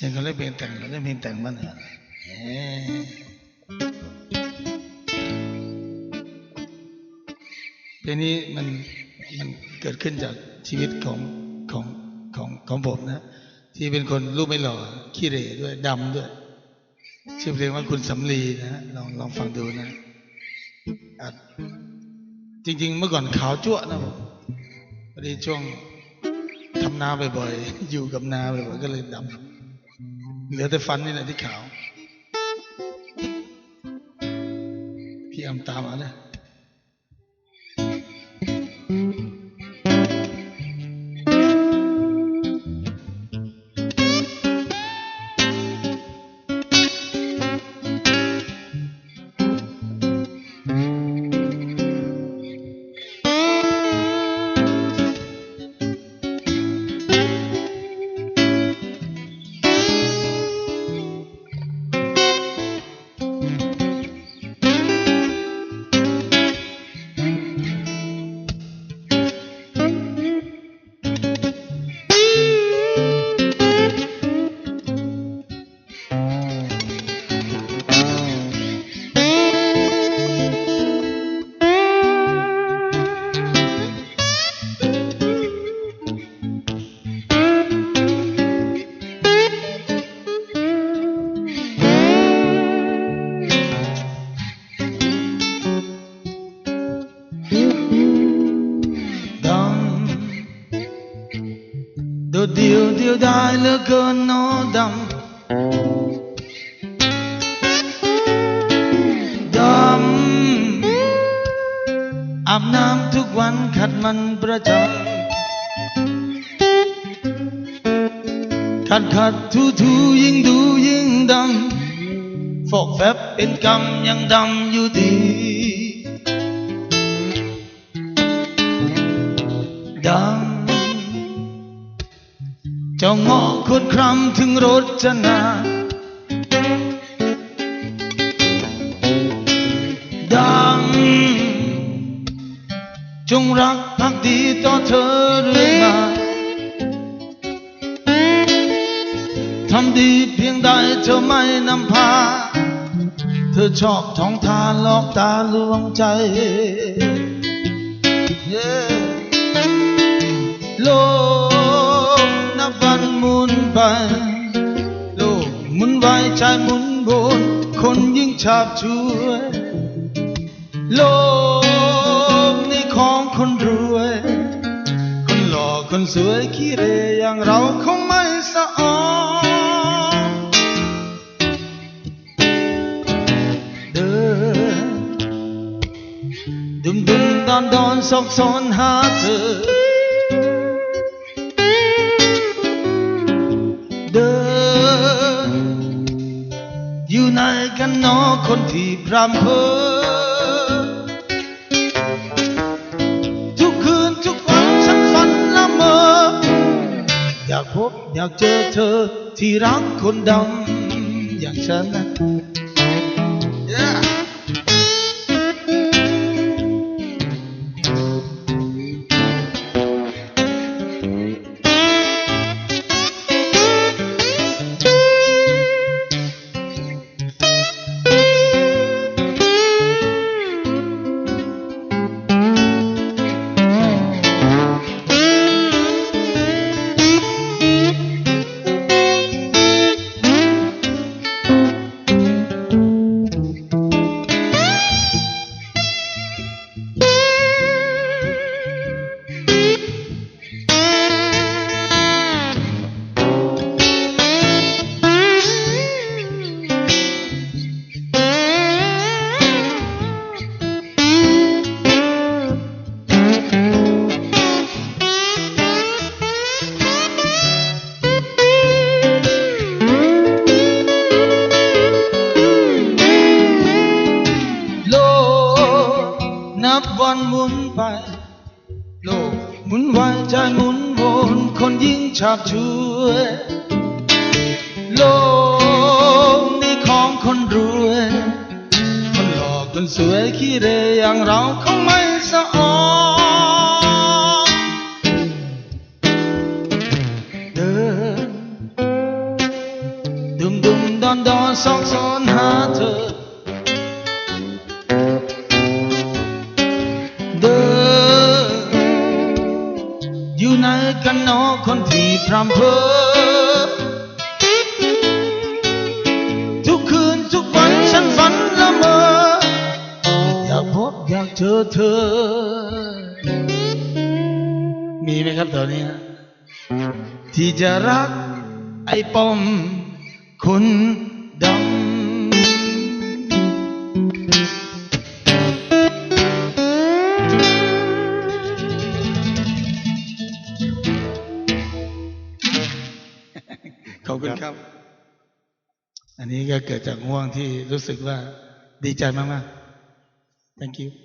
ยังเขาเล่นเพลงแต่งเขาเล่นเพลงแต่งบ้างเหรอเอ๊ะเพลงนี้มันมันเกิดขึ้นจากชีวิตของของของของผมนะ ที่เป็นคนรูปไม่หล่อขี้เหร่ด้วยดำด้วย ชื่อเพลงว่าคุณสำลีนะลองลองฟังดูนะ จริง ๆ เมื่อก่อนขาวจั่วนะผมพอดีช่วงทำนาบ่อยๆ อยู่กับนาบ่อยๆก็เลยดำเหลือแต่ฟันนี่แหละที่ขาว พี่อำตามมาเล ดียวเดียวได้เหลือเกินโนดำดำอาบน้ำทุกวันขัดมันประจำขัดขัดทูทูยิ่งดูยิ่งดำฟอกแฟบเป็นกรรมยังดำอยู่ดีดำ จ้าเงาะคนครำถึงรถจนา ดัง จงรักภักดีต่อเธอเรื่อยมาทำดีเพียงใดเธอไม่นำพา เธอชอบท้องทานหลอกตาลวงใจ Yeah. โลก ไป โลกหมุนไหวใจหมุนบน คนยิ่งชาบช่วย โลกนี้ของคนรวย คนหล่อคนสวยขี้เรอย่างเราคงไม่สะออนเดินดุมดุมดอนดอนซอกซอนหาเธอ กันนอคนที่พรำเพอทุกคืนทุกวันฉันฝันละเมอ อยากพบอยากเจอเธอที่รักคนดำอย่างฉันนะ กหมุนไหวใจหมุนวนคนยิ่งชาบช่วยโลกนี้ของคนรวย คนหล่อคนสวยขี้เหรอย่างเราคงไม่สะออกเดินดุมดุมดอนดอนซอกซอน นกันหนอคนที่พรำเพอทุกคืนทุกวันฉันฝันละเมออยากพบอยากเจอเธอ มีไหมครับตอนนี้ ที่จะรักไอ้ปอมคนดำ ครับ อันนี้ก็เกิดจากง่วงที่รู้สึกว่าดีใจมากๆ thank you